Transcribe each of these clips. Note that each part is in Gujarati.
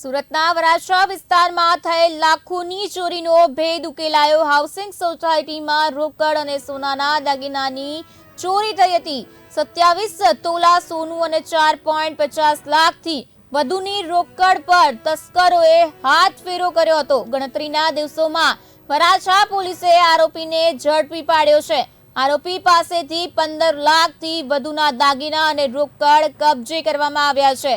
સુરતના વરાછા વિસ્તારમાં થયેલ લાખોની ચોરીનો ભેદ ઉકેલાયો હાઉસિંગ સોસાયટીમાં રોકડ અને સોનાના દાગીનાની ચોરી થઈ હતી. સત્યાવીસ તોલા સોનું અને ચાર પોઈન્ટ પચાસ લાખથી વધુની રોકડ પર તસ્કરોએ હાથ ફેરો કર્યો હતો. ગણતરીના દિવસોમાં વરાછા પોલીસે આરોપીને ઝડપી પાડ્યો છે. આરોપી પાસેથી પંદર લાખથી વધુના દાગીના અને રોકડ કબજે કરવામાં આવ્યા છે.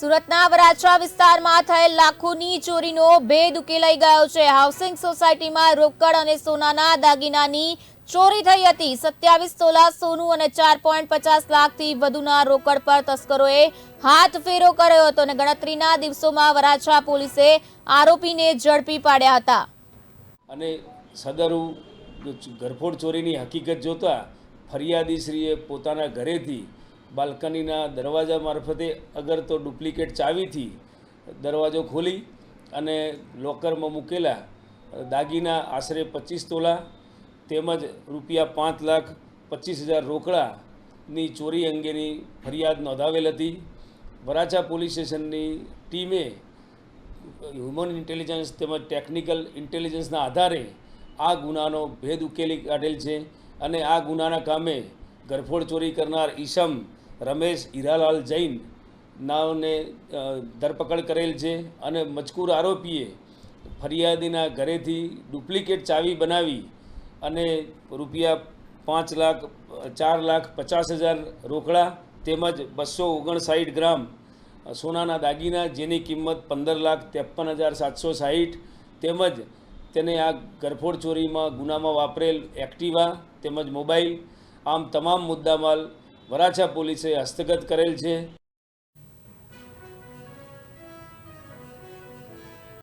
સુરતના વરાછા વિસ્તારમાં થયેલ લાખોની ચોરીનો ભેદ ઉકેલાઈ ગયો છે. હાઉસિંગ સોસાયટીમાં રોકડ અને સોનાના દાગીનાની ચોરી થઈ હતી. સત્યાવીસ તોલા સોનું અને ચાર પોઈન્ટ પચાસ લાખથી વધુના રોકડ પર તસ્કરોએ હાથ ફેરો કર્યો હતો અને ગણતરીના દિવસોમાં વરાછા પોલીસે આરોપીને ઝડપી પાડ્યા હતા. અને સદરુ ઘરફોડ ચોરીની હકીકત જોતા ફરિયાદીશ્રીએ પોતાના ઘરેથી બાલ્કનીના દરવાજા મારફતે અગર તો ડુપ્લિકેટ ચાવીથી દરવાજો ખોલી અને લોકરમાં મૂકેલા દાગીના, આશરે પચીસ તોલા તેમજ રૂપિયા પાંચ લાખ પચીસ હજાર રોકડાની ચોરી અંગેની ફરિયાદ નોંધાવેલ હતી. વરાછા પોલીસ સ્ટેશનની ટીમે હ્યુમન ઇન્ટેલિજન્સ તેમજ ટેકનિકલ ઇન્ટેલિજન્સના આધારે આ ગુનાનો ભેદ ઉકેલી કાઢેલ છે અને આ ગુનાના કામે ગરફોડ ચોરી કરનાર ઈસમ રમેશ હીરાલાલ જૈન નાવને ધરપકડ કરેલ છે અને મજકૂર આરોપીએ ફરિયાદીના ઘરેથી ડુપ્લિકેટ ચાવી બનાવી અને રૂપિયા પાંચ લાખ, ચાર લાખ પચાસ હજાર રોકડા તેમજ બસો ઓગણસાઠ ગ્રામ સોનાના દાગીના, જેની કિંમત પંદર લાખ ત્રેપન હજાર સાતસો સાહીઠ તેમજ તેને આ ગરફોડ ચોરીમાં ગુનામાં વાપરેલ એક્ટિવા તેમજ મોબાઈલ, આમ તમામ મુદ્દામાલ વરાછા પોલીસે હસ્તગત કરેલ છે.